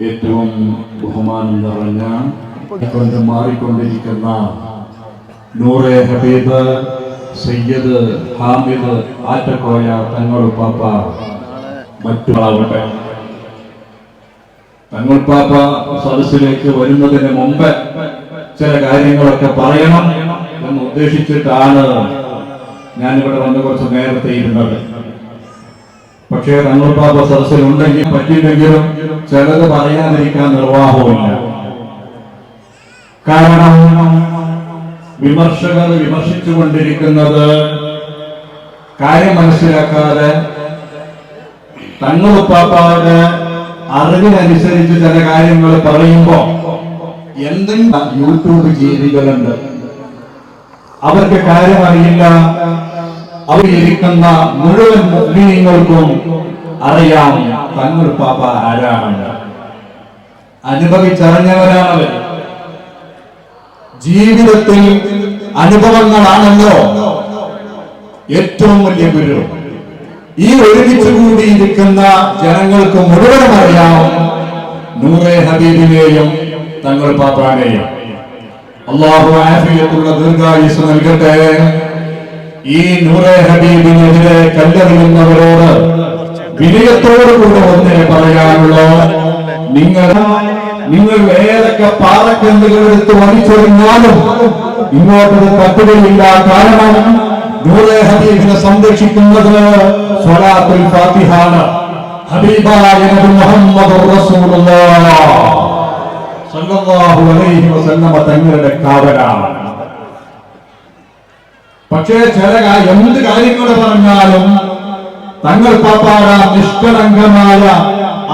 ഏറ്റവും ബഹുമാനം നിറഞ്ഞ കൊണ്ട് മാറിക്കൊണ്ടിരിക്കുന്ന നൂറെ ഹബീബ് സയ്യദ് ഹാമിദ് ആറ്റക്കോയ തങ്ങൾ പാപ്പ മറ്റുള്ളവരുടെ തങ്ങൾ തങ്ങളുപ്പാപ്പ സദസ്സിലേക്ക് വരുന്നതിന് മുമ്പ് ചില കാര്യങ്ങളൊക്കെ പറയണം എന്ന് ഉദ്ദേശിച്ചിട്ടാണ് ഞാനിവിടെ വന്ന് കുറച്ച് നേരത്തെ ഇരുന്നത്. പക്ഷേ തങ്ങളുപ്പാപ്പ സദസ്സിലുണ്ടെങ്കിൽ പറ്റിയില്ലെങ്കിലും ചിലത് പറയാതിരിക്കാൻ നിർവാഹമില്ല കാരണം വിമർശകർ വിമർശിച്ചുകൊണ്ടിരിക്കുന്നത് കാര്യം മനസ്സിലാക്കാതെ തങ്ങളുപ്പാപ്പായുടെ അറിവിനനുസരിച്ച് ചില കാര്യങ്ങൾ പറയുമ്പോ എന്തെങ്കിലും യൂട്യൂബ് ജീവികളുണ്ട്? അവർക്ക് കാര്യം അറിയില്ല അവർ ഇരിക്കുന്ന മുഴുവൻ മുസ്ലിങ്ങൾക്കും അറിയാം തങ്ങൾ പാപ്പ ആരാണ്. അനുഭവിച്ചറിഞ്ഞവരാണവർ. ജീവിതത്തിൽ അനുഭവങ്ങളാണല്ലോ ഏറ്റവും വലിയ ഗുരു. ഈ ഒരുമിച്ച് കൂടിയിരിക്കുന്ന ജനങ്ങൾക്ക് മുഴുവനും അറിയാം നൂറെ ഹബീബിനെയും തങ്ങൾ പാപ്പാനെയും. അള്ളാഹു ആഫിയത്തുള്ള ദീർഘായുസ് നൽകട്ടെ. ഈ നൂറെ ഹബീബിനെതിരെ കല്ലെറിയുന്നവരോട് വിനയത്തോടുകൂടെ ഒന്നേ പറയാനുള്ളൂ നിങ്ങൾ നിങ്ങൾ ഏതൊക്കെ പാറക്കല്ലുകൾ എടുത്ത് വലിച്ചെറിഞ്ഞാലും ഇങ്ങോട്ടത് തട്ടുകയില്ല കാരണം നൂറെ ഹബീബിനെ സംരക്ഷിക്കുന്നത് സ്വലാത്തുൽ ഫാത്തിഹാണ്. ഹബീബായ സല്ലല്ലാഹു അലൈഹി വസല്ലമ തങ്ങളുടെ കാവലാണ്. പക്ഷേ ചില എന്ത് കാര്യങ്ങൾ പറഞ്ഞാലും തങ്ങൾ പാപ്പാട നിഷ്കളങ്കമായ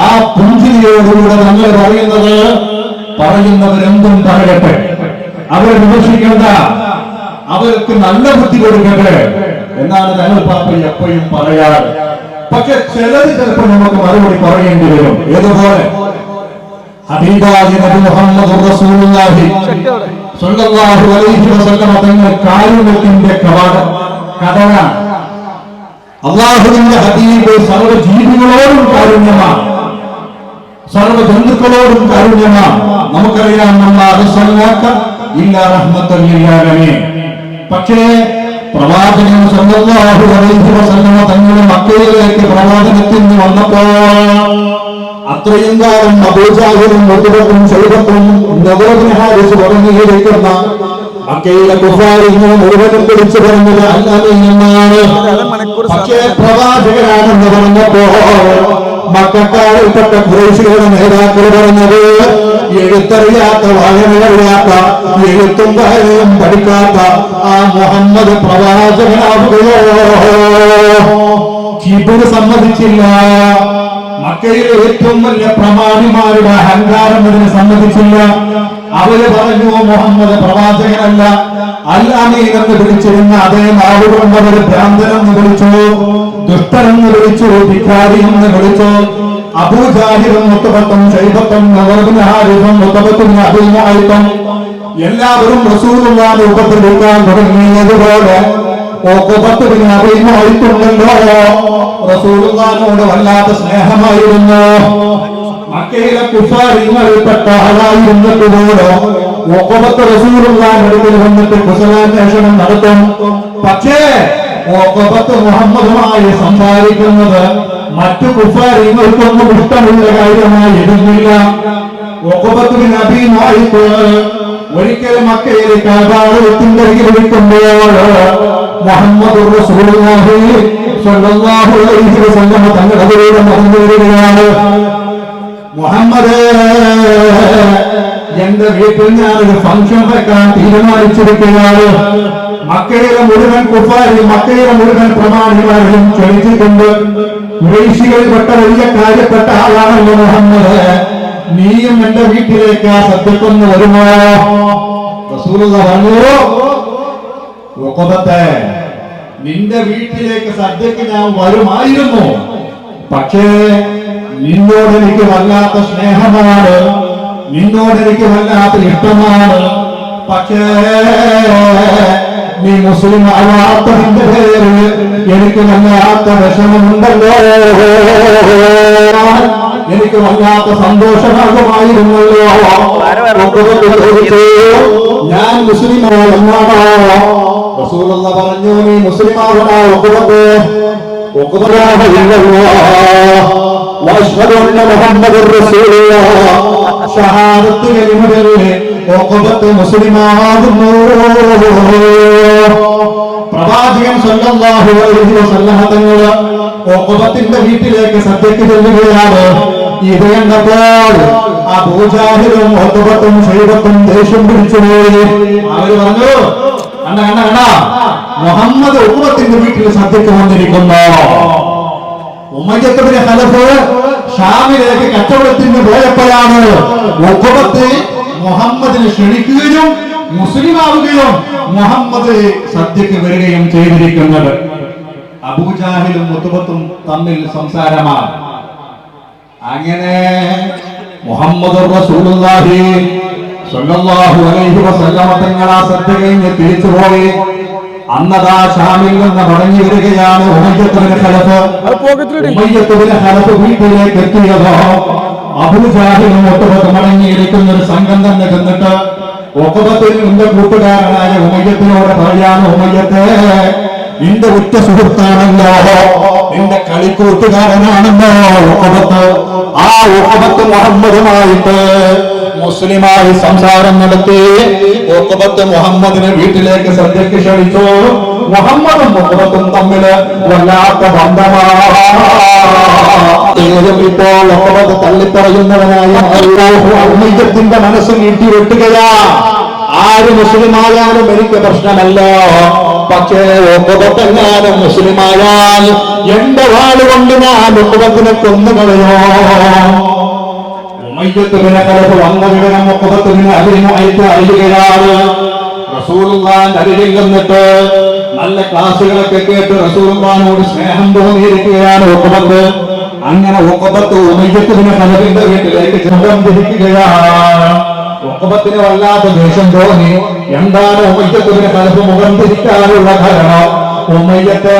ആ പുഞ്ചിരിയോടുകൂടെ തങ്ങൾ പറയുന്നത് പറയുന്നവരെന്തും പറയട്ടെ അവരെ വിമർശിക്കേണ്ട. അവർക്ക് നല്ല ബുദ്ധി കൊടുക്കട്ടെ. എന്നാണ് തങ്ങൾ പാപ്പ എപ്പോഴും പറയാറ്. പക്ഷെ ചിലത് ചിലപ്പോൾ നമുക്ക് മറുപടി പറയേണ്ടി വരും. ഏതുപോലെ? മുഹമ്മദ് റസൂലുള്ളാഹി സ്വല്ലല്ലാഹു അലൈഹി കാരുണ്യത്തിന്റെ സർവ ജീവികളോടും സർവ നമുക്കറിയാം നമ്മൾ ഇല്ല പക്ഷേ പ്രവാചകൻ അലൈഹി വസല്ലമ തങ്ങൾ മക്കയിലേക്ക് വന്നപ്പോൾ അത്രയും കാലം അബൂജാഹിലും മുതുബത്തും ശൈബത്തും നവോദിന ഹാരിസ് തുടങ്ങിയിരിക്കുന്ന മക്കയിലെ കുഫാരിങ്ങനെ മുഴുവനും പിടിച്ചു പറഞ്ഞത് പക്ഷേ പ്രവാചകനാണെന്ന് പറഞ്ഞപ്പോ മക്കാരിൽപ്പെട്ട ഖുറൈശികളുടെ നേതാക്കൾ പറഞ്ഞത് എഴുത്തറിയാത്ത വായനയില്ലാത്ത എഴുത്തും വായനയും പഠിക്കാത്ത ആ മുഹമ്മദ് പ്രവാചകനാവുകയോ? കിബിന് സമ്മതിച്ചില്ല. മക്കയിലെ ഏറ്റവും വലിയ പ്രമാണിമാരുടെ അഹങ്കാരം അതിനെ സമ്മതിച്ചില്ല അവർ പറഞ്ഞു മുഹമ്മദ് പ്രവാചകനല്ല അല്ലാമീൻ എന്ന് വിളിച്ചിരുന്ന അതേ നാവുകൊണ്ട് അവർ ഭ്രാന്തനെന്ന് വിളിച്ചു ദുഷ്ടനെന്ന് വിളിച്ചു ഭിക്കാരി എന്ന് വിളിച്ചു അബൂജാഹിറും മുത്തപത്തും ശൈബത്തും നവർബിനാരിഫും മുത്തപത്തും അഭിമായിത്തും എല്ലാവരും റസൂലുള്ളാഹിനെ ഉപദ്രവിക്കാൻ തുടങ്ങിയതുപോലെ ഓക്കുപത്തിന് അഭിമായിട്ടുണ്ടല്ലോ റസൂലുള്ളാഹിനോട് വല്ലാത്ത സ്നേഹമായിരുന്നു. മക്കയിലെ കുഫാരിങ്ങളിൽപ്പെട്ട ആളായിരുന്നിട്ട് പോലും ഓക്കുപത്ത് റസൂലുള്ളാഹിന്റെ അടുക്കൽ വന്നിട്ട് കുശലാന്വേഷണം നടത്തും. പക്ഷേ ഓക്കുപത്ത് മുഹമ്മദുമായി സംസാരിക്കുന്നത് മറ്റു കുഫാരിങ്ങൾക്കൊന്നും ഇഷ്ടമുള്ള കാര്യമായിരുന്നില്ല ഒക്കബത്തുവിന് അഭിമായിട്ട് ഒരിക്കൽ മക്കയിലെ കാബാലയത്തിന്റെ അരികിൽ വിളിക്കുമ്പോൾ മുഹമ്മദ് തങ്ങൾ അതിലൂടെ നടന്നു വരികയാണ് മുഹമ്മദ് എന്റെ വീട്ടിൽ ഞാനൊരു ഫംഗ്ഷൻ വെക്കാൻ തീരുമാനിച്ചിരിക്കുകയാണ്. മക്കയിലെ മുഴുവൻ കുഫാരി മക്കയിലെ മുഴുവൻ പ്രമാണിമാരും ക്ഷണിച്ചിട്ടുണ്ട്. വിദേശികളിൽപ്പെട്ട വലിയ കാര്യപ്പെട്ട ആളാണല്ലോ മുഹമ്മദ്. നീയും എന്റെ വീട്ടിലേക്ക് ആ സത്യത്തൊന്ന് വരുമോ? റസൂലുള്ള ഉഖബത്തെ, നിന്റെ വീട്ടിലേക്ക് സദ്യക്ക് ഞാൻ വരുമായിരുന്നു. പക്ഷേ നിന്നോട് എനിക്ക് വല്ലാത്ത സ്നേഹമാണ്. നിന്നോട് എനിക്ക് വല്ലാത്ത ഇഷ്ടമാണ്. പക്ഷേ നീ മുസ്ലിം ആവാത്തതിന്റെ പേര് എനിക്ക് വല്ലാത്ത വിഷമമുണ്ടല്ലോ. എനിക്ക് വല്ലാത്ത സന്തോഷമാകുമായിരുന്നല്ലോ. ഞാൻ മുസ്ലിമോ എന്നാണോ റസൂലുള്ള പറഞ്ഞു പ്രവാചകൻ സല്ലല്ലാഹു അലൈഹി വസല്ലം വീട്ടിലേക്ക് സദ്യക്ക് ചെല്ലുകയാണ്. ഇത് കണ്ടപ്പോൾ ആ പൂജാഹിലും ഒക്കുവത്തും ഷൈബത്തും ദേഷ്യം പിടിച്ചു അവർ പറഞ്ഞു കണ്ട മുഹമ്മദ് ഉമ്മത്തിന്റെ വീട്ടിൽ സദ്യക്ക് വന്നിരിക്കുന്നു. ഉമ്മയ്യത്തുബിന് ഹലഫ് ഷാമിലേക്ക് കച്ചവടത്തിന് പോയപ്പോഴാണ് ഉപ്പത്തെ മുഹമ്മദിനെ ക്ഷണിക്കുകയും മുസ്ലിം ആവുകയും മുഹമ്മദ് സദ്യക്ക് വരികയും ചെയ്തിരിക്കുന്നത്. അബൂജാഹിലും മുത്തുബത്തും തമ്മിൽ സംസാരമാണ്. അങ്ങനെ മുഹമ്മദ് റസൂലുള്ളാഹി സ്വല്ലല്ലാഹു അലൈഹി വസല്ലമ തങ്ങൾ ആ സദ്യ കഴിഞ്ഞ് തിരിച്ചുപോയി അന്നതാ ഷാമിൽ നിന്ന് മടങ്ങി വരികയാണ് ഉമയ്യത്തുബിന് ഖലഫ്. ഉമയ്യത്തുബിന് ഖലഫ് വീട്ടിലേക്ക് എത്തിയതോ? അബൂജാഹിലും ഒട്ടുപത്ത് മടങ്ങിയിരിക്കുന്ന ഒരു സംഘം തന്നെ ചെന്നിട്ട് ഒക്കപത്തിൽ നിന്റെ കൂട്ടുകാരനായ ഉമയ്യത്തിനോട് പറയാണ് ഉമയ്യത്തെ നിന്റെ ഉറ്റ സുഹൃത്താണല്ലോ. നിന്റെ കളിക്കൂട്ടുകാരനാണല്ലോ ആ ഒക്കപത്ത് മുഹമ്മദുമായിട്ട് മുസ്ലിമായി സംസാരം നടത്തി ഒക്കപത്ത് മുഹമ്മദിനെ വീട്ടിലേക്ക് സദ്യക്ക് ക്ഷണിച്ചു. മുഹമ്മദും ഒക്കപത്തും തമ്മിൽ വല്ലാത്ത ബന്ധമാണ്. ഇപ്പോൾ ഒക്കബത്ത് തള്ളിപ്പറയുന്നവനായ ഉമ്മയ്യത്തിന്റെ മനസ്സ് നീട്ടി വെട്ടുകയാ. ആര് മുസ്ലിമായാലും എനിക്ക് പ്രശ്നമല്ല. പക്ഷേ ഒക്കപത്തെങ്ങാനും മുസ്ലിമായാൽ എന്റെ വാളുകൊണ്ട് ഞാൻ ഒമ്പതത്തിനെ കൊന്നുകളയോ ഉമ്മയ്യത്തുവിനെ കലപ്പ് വന്ന വിവരം അതിനുമായിട്ട് അറിയുകയാണ്. റസൂലുള്ളാന്റെ അരികിൽ നിന്നിട്ട് നല്ല ക്ലാസ്സുകളൊക്കെ കേട്ട് റസൂലുള്ളാനോട് സ്നേഹം തോന്നിയിരിക്കുകയാണ് ഒക്കപത്ത് അങ്ങനെ ഒക്കപത്ത് ഉമ്മയ്യത്തുവിനെ കലപ്പിന്റെ വീട്ടിലേക്ക് ചുണ്ടം തിരിക്കുകയാണ് ഒക്കപത്തിന് വല്ലാത്ത ദേഷ്യം തോന്നി. എന്താണ് ഉമ്മയ്ക്കത്തിന് കലപ്പ് മുഖം തിരിക്കാനുള്ള കാരണം? ഉമ്മയ്യത്തെ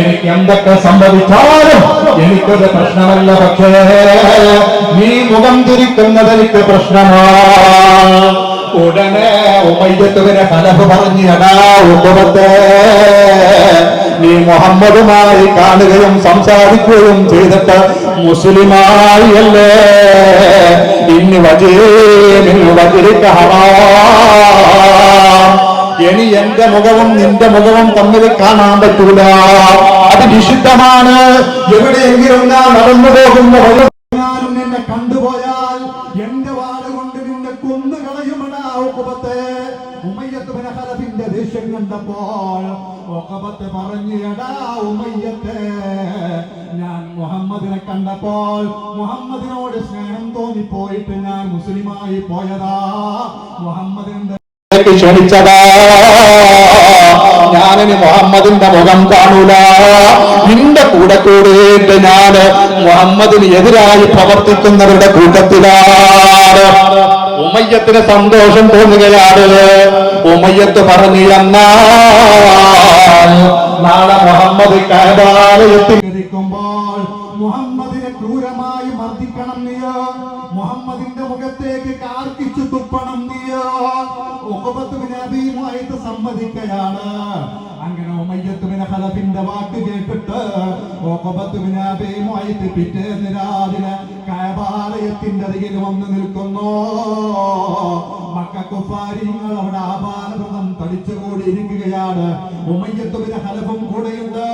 എനിക്ക് എന്തൊക്കെ സംഭവിച്ചാലും എനിക്കത് പ്രശ്നമല്ല പക്ഷേ നീ മുഖം തിരിക്കുന്നത് എനിക്ക് പ്രശ്നമാണ്. ഉടനെ ഉമ്മയ്യത്തുവിനെ കലപ്പ് പറഞ്ഞു എടാ ഉപമത്തെ നീ മുഹമ്മദുമായി കാണുകയും സംസാരിക്കുകയും ചെയ്തിട്ട് മുസ്ലിമായി അല്ലേ? വജീ വജിരിക്ക ഇനി എന്റെ മുഖവും നിന്റെ മുഖവും തമ്മിൽ കാണാൻ പറ്റൂല. അത് വിശുദ്ധമാണ്. എവിടെയെങ്കിലും ഞാൻ നടന്നു പോകുന്ന ഞാനും വാളുകൊണ്ട് നിന്നെ ദേഷ്യം കണ്ടപ്പോൾ പറഞ്ഞു എടാ ഉമയ്യത്തെ കണ്ടപ്പോൾ മുഹമ്മദിനോട് സ്നേഹം തോന്നിപ്പോയിട്ട് ഞാൻ മുസ്ലിമായി പോയതാ. മുഹമ്മദിന്റെ ഞാനിനി മുഹമ്മദിന്റെ മുഖം കാണൂല. നിന്റെ കൂടെ കൂടിയിട്ട് ഞാൻ മുഹമ്മദിന് എതിരായി പ്രവർത്തിക്കുന്നവരുടെ കൂട്ടത്തിലാണ് ഉമയ്യത്തിന് സന്തോഷം തോന്നുകയാണ്. ഉമയ്യത്ത് പറഞ്ഞു എന്നാൽ മുഹമ്മദ് കാലയത്തിരിക്കുമ്പോൾ മുഹമ്മദിനെ ക്രൂരമായി മർദ്ദിക്കണം നീയോ? മുഹമ്മദിന്റെ മുഖത്തേക്ക് കാർക്കിച്ചു തുപ്പണം നീയോ? ഉപപത്തുവിനായിട്ട് സമ്മതിക്കുകയാണ് അങ്ങനെ ഉമയ്യത്തുവിനെ ഹലഫിന്റെ വാക്ക് കേട്ടിട്ട് ഉപപത്തുവിനായിട്ട് പിറ്റേന്ന് രാവിലെ കയബാലയത്തിന്റെ അരികിൽ വന്ന് നിൽക്കുന്നു. മക്കുഫാരിങ്ങൾ അവിടെ ആപാലവ്രതം തടിച്ചുകൂടി ഇരിക്കുകയാണ് ഉമയ്യത്തുവിന് ഹലഫും കൂടെയുണ്ട്.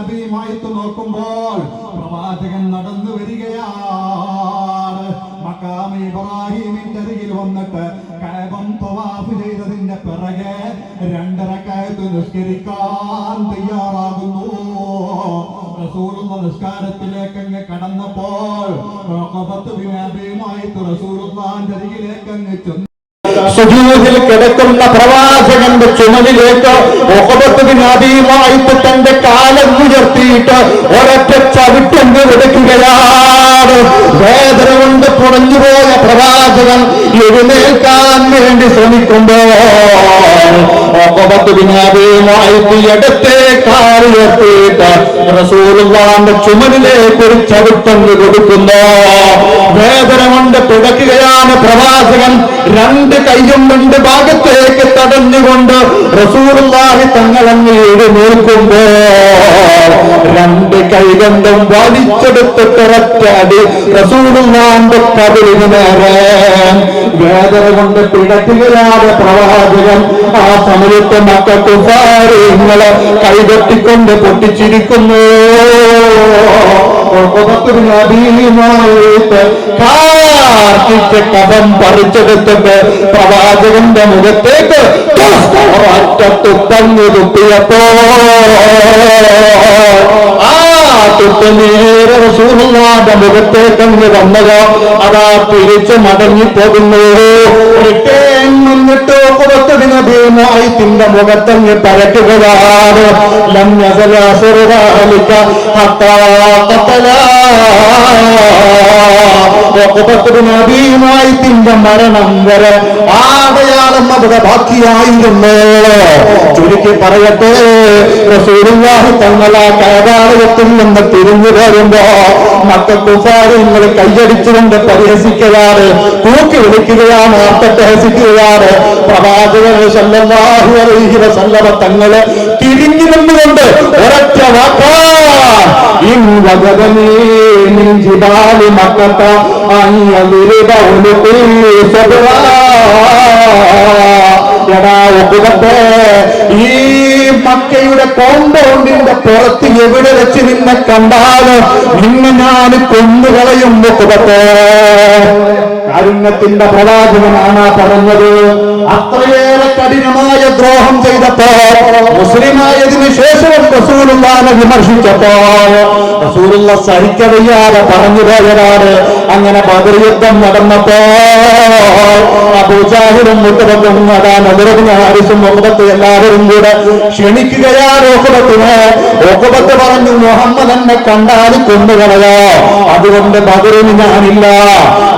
അഭിമായിട്ട് നോക്കുമ്പോൾ പ്രവാചകൻ നടന്നു വരികയാണ്. മക്കാമ ഇബ്രാഹിമിന്റെ അരികിൽ വന്നിട്ട് കയബം തവാഫ് ചെയ്തതിന്റെ പിറകെ രണ്ടരക്കായത്ത് നിസ്കരിക്കാൻ തയ്യാറാകുന്നു. റസൂലുള്ള നിസ്കാരത്തിലേക്ക് അങ്ങ് കടന്നപ്പോൾ റസൂലുള്ളാന്റെ അരികിലേക്ക് അങ്ങ് ചെന്നു. സുജൂതിൽ കിടക്കുന്ന പ്രവാചകന്റെ ചുമലിലേക്ക് മുഖപത്തുവിനാദിയുമായിട്ട് തന്റെ കാലം ഉയർത്തിയിട്ട് ഒരൊറ്റ ചവിട്ടെന്ന് വിടുക്കുകയാണ് വേദന കൊണ്ട് പുറഞ്ഞുപോയ പ്രവാചകൻ എഴുന്നേൽക്കാൻ വേണ്ടി ശ്രമിക്കുമ്പോൾ മുഖപത്തുവിനാദിയുമായിട്ട് ഇടത്തെ കാലുയർത്തിയിട്ട് റസൂലുള്ളാന്റെ ചുമലിലേക്ക് ഒരു ചവിട്ടെന്ന് കൊടുക്കുന്നു വേദന കൊണ്ട് പ്രവാചകൻ. രണ്ട് കൈയും രണ്ട് ഭാഗത്തേക്ക് തടഞ്ഞുകൊണ്ട് റസൂറുള്ളാഹി തങ്ങളങ്ങ് എഴുന്നേൽക്കുമ്പോ രണ്ട് കൈ കൊണ്ടും വലിച്ചെടുത്ത് തുറച്ചാടി റസൂറുള്ളാന്റെ കബലിന് നേരെ വേദന കൊണ്ട് പിടക്കുകയാണ് പ്രവാചകൻ. ആ സമയത്ത് മക്കൾക്ക് സാരങ്ങളെ കൈകെട്ടിക്കൊണ്ട് പൊട്ടിച്ചിരിക്കുന്നു. കാർത്തിച്ച കഥം പറിച്ചെടുത്തിട്ട് പ്രവാചകന്റെ മുഖത്തേക്ക് തുപ്പങ്ങ് തുപ്പിയപ്പോ തുപ്പ് നേരെ റസൂലുള്ളാന്റെ മുഖത്തേക്കങ്ങ് വന്നതോ. അതാ തിരിച്ചു മടങ്ങി പോകുന്നു റിട്ടേൺ നിന്നിട്ട് പുറത്തതിന് ഭീമായിത്തിന്റെ മുഖത്തങ്ങ് പരട്ടുകയാണ്. ലം യസല അസുറാലിക്ക ഹത്താ ത്തിന്റെ മരണം വരെ ആടയാളം അവിടെ ബാക്കിയായിരുന്നു. ചുരുക്കി പറയട്ടെ റസൂലുള്ളാഹി തങ്ങളാ കൈകാലയത്തിൽ നിന്ന് തിരിഞ്ഞു വരുമ്പോ മക്കുഫാരങ്ങൾ കൈയടിച്ചുകൊണ്ട് പരിഹസിക്കുകയാണ് തൂക്കി വിളിക്കുകയാണ് അർത്ഥഹസിക്കുകയാണ് പ്രവാചകൻ സല്ലല്ലാഹു അലൈഹി വസല്ലമ തങ്ങൾ തിരിഞ്ഞു നിന്നുകൊണ്ട് ഒരൊറ്റ വാക്കാ. ഇൻ വജദനീ മിൻ ജിബാലി മക്കത്ത അൻ യദ്രിബ ഉലുഖി സബ്റാ. എടാ ഒപ്പുകട്ടെ ഈ മക്കയുടെ കോമ്പൗണ്ടിന്റെ പുറത്ത് എവിടെ വെച്ച് നിന്നെ കണ്ടാലും നിന്നെ ഞാൻ കൊന്നുകളയും ഒപ്പുകട്ടെ കാരുണ്യത്തിന്റെ പ്രവാചകനാണ് പറഞ്ഞത്. അത്രയേറെ കഠിനമായ ദ്രോഹം ചെയ്തപ്പോ മുസ്ലിമായതിനു ശേഷവും റസൂലുള്ളാനെ വിമർശിച്ചപ്പോ റസൂലുള്ള സഹിക്കവയ്യാതെ പറഞ്ഞു പോയതാണ്. അങ്ങനെ ബദർ യുദ്ധം നടന്നപ്പോ അബൂജാഹിലും മുത്തബത്തും അതാ നദറബിന് ഹാരിസും മുഹബത്ത് എല്ലാവരും കൂടെ ക്ഷണിക്കുകയാണ് ഓക്കുബത്തിന് ഓക്കുബത്ത് പറഞ്ഞു മുഹമ്മദ് എന്നെ കണ്ടാൽ കൊന്നുകളയോ? അതുകൊണ്ട് ബദറിന് ഞാനില്ല.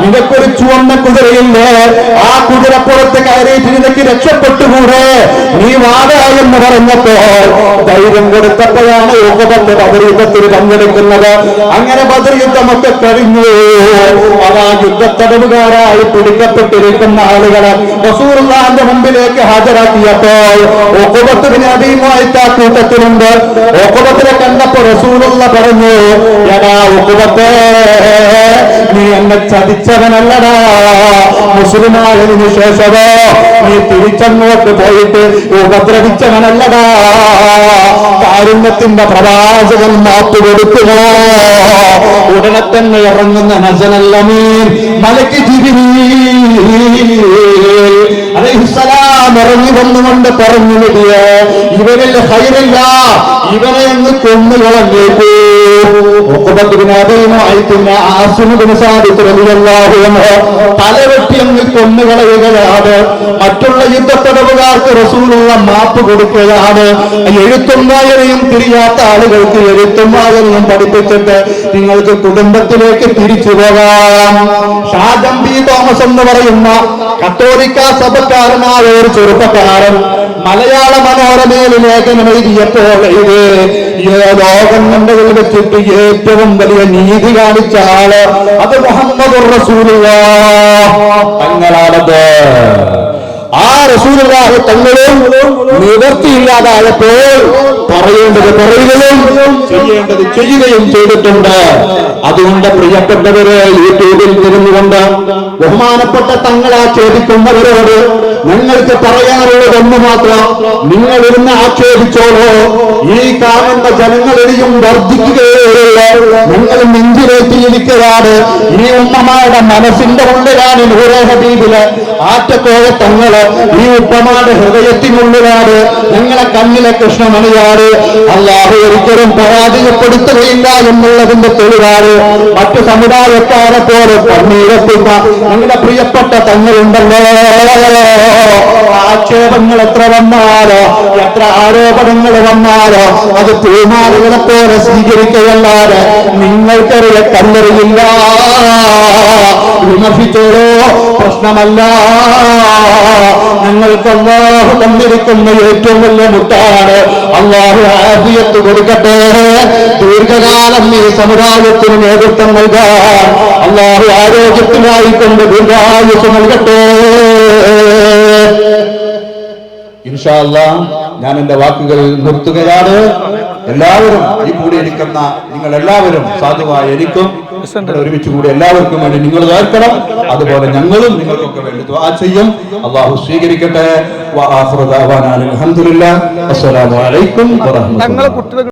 നിനക്കൊരു ചുവന്ന കുതിരയില്ലേ? ആ കുതിരപ്പുറത്ത് കയറിയിട്ട് നിനക്ക് രക്ഷപ്പെട്ടുകൂടെ നീ വാട എന്ന് പറഞ്ഞപ്പോൾ ധൈര്യം കൊടുത്തപ്പോഴാണ് യോഗപത്ത് ബദർ യുദ്ധത്തിൽ പങ്കെടുക്കുന്നത്. അങ്ങനെ ബദർ യുദ്ധമൊക്കെ കഴിഞ്ഞു. അതാ യുദ്ധത്തടവുകാരായി പിടിക്കപ്പെട്ടിരിക്കുന്ന ആളുകളെ റസൂർലാന്റെ മുമ്പിലേക്ക് ഹാജരാക്കിയപ്പോൾ ഒക്കുപത്തിന് അഭിമായിട്ട് ആ കൂട്ടത്തിലുണ്ട്. ഒക്കുപത്തിനെ കണ്ടപ്പോ റസൂറുള്ള പറഞ്ഞു നീ എന്നെ ചതിച്ചവനല്ലടാ. മുസ്ലിമായതിനു ശേഷമോ നീ തിരിച്ചങ്ങോട്ട് പോയിട്ട് ഉപദ്രവിച്ചവനല്ലടാ. കാരുണ്യത്തിന്റെ പ്രവാചകൻ മാപ്പ് കൊടുക്കുമോ ഉടനെ തന്നെ ഇറങ്ങുന്ന നസനല്ലമീൻ മലക്ക് അലൈഹിസ്സലാം ഇറങ്ങി വന്നുകൊണ്ട് പറഞ്ഞു വിടിയ ഇവരിൽ ഹൈറില്ല. ഇവനെ അങ്ങ് കൊന്നുകളഞ്ഞേക്കൂ തലവെട്ടി അങ്ങ് കൊന്നുകളയുകയാണ് മറ്റുള്ള യുദ്ധത്തടവുകാർക്ക് റസൂലുള്ള മാപ്പ് കൊടുക്കുകയാണ്. എഴുത്തും വായനയും തിരിയാത്ത ആളുകൾക്ക് എഴുത്തും വായനയും പഠിപ്പിച്ചിട്ട് നിങ്ങൾക്ക് കുടുംബത്തിലേക്ക് തിരിച്ചു പോകാം. ഷാജം പി തോമസ് എന്ന് പറയുന്ന കത്തോലിക്ക സഭക്കാരനായ ഒരു ചെറുപ്പക്കാരൻ മലയാള മനോരമയിൽ ലേഖനം എഴുതിയപ്പോൾ ഇത് വെച്ചിട്ട് ഏറ്റവും വലിയ നീതി കാണിച്ച ആൾ അത് മുഹമ്മദ് റസൂലുള്ള. തങ്ങളാണത്. ആ റസൂലുള്ളാഹി തങ്ങളും നിവർത്തിയില്ലാതായപ്പോൾ പറയേണ്ടത് പറയുകയും ചെയ്യേണ്ടത് ചെയ്യുകയും ചെയ്തിട്ടുണ്ട്. അതുകൊണ്ട് പ്രിയപ്പെട്ടവരെ യൂട്യൂബിൽ തിരുന്നുകൊണ്ട് ബഹുമാനപ്പെട്ട തങ്ങളാ ചോദിക്കുന്നവരോട് നിങ്ങൾക്ക് പറയാനുള്ളത് ഒന്ന് മാത്രം നിങ്ങൾ ഇരുന്ന് ആക്ഷേപിച്ചോളൂ. ഈ കാണുന്ന ജനങ്ങളിലും വർദ്ധിക്കുകയുള്ള നിങ്ങൾ നെഞ്ചിലേറ്റിയിരിക്കുകയാണ് ഈ ഉമ്മമാരുടെ മനസ്സിന്റെ ഉള്ളിലാണ് നൂറെ ഹബീബിൽ ആറ്റക്കോഴ തങ്ങൾ ഈ ഉപ്പമാരുടെ ഹൃദയത്തിനുള്ളിലാണ്. ഞങ്ങളെ കണ്ണിലെ കൃഷ്ണമണിയാണ് അള്ളാഹു ഒരിക്കലും പരാജയപ്പെടുത്തുകയില്ല എന്നുള്ളതിന്റെ തെളിവാണ്. മറ്റു സമുദായക്കാരെ പോലെ കണ്ണീരെത്തുന്ന ഞങ്ങളുടെ പ്രിയപ്പെട്ട തങ്ങളുണ്ടല്ലോ. ആക്ഷേപങ്ങൾ എത്ര വന്നാലോ എത്ര ആരോപണങ്ങൾ വന്നാലോ അത് പൂമാലുകളെ പോലെ സ്വീകരിക്കുകയല്ലാതെ നിങ്ങൾക്കറിയ കല്ലെറിയില്ല. വിമർശിച്ചോളോ പ്രശ്നമല്ല. ഞങ്ങൾക്ക് അള്ളാഹു തന്നിരിക്കുന്ന ഏറ്റവും വലിയ മുട്ടാണ്. അള്ളാഹു ആദ്യത്ത് കൊടുക്കട്ടെ. ദീർഘകാലം ഈ സമുദായത്തിന് നേതൃത്വം നൽകാൻ. അള്ളാഹു ആരോഗ്യത്തിനായിക്കൊണ്ട് ദീർഘായുസ് നൽകട്ടെ. ഇൻഷാല്ല ഞാൻ എന്റെ വാക്കുകൾ നിർത്തുകയാണ്. എല്ലാവരും ഈ കൂടി കൂടിയിരിക്കുന്ന നിങ്ങൾ എല്ലാവരും സാധുവായ എനിക്കും ഒരുമിച്ച് കൂടി എല്ലാവർക്കും വേണ്ടി നിങ്ങൾ കേൾക്കണം. അതുപോലെ ഞങ്ങളും നിങ്ങൾക്കൊക്കെ വേണ്ടി ദുആ ചെയ്യും. അള്ളാഹു സ്വീകരിക്കട്ടെ. അസ്സലാമു അലൈക്കും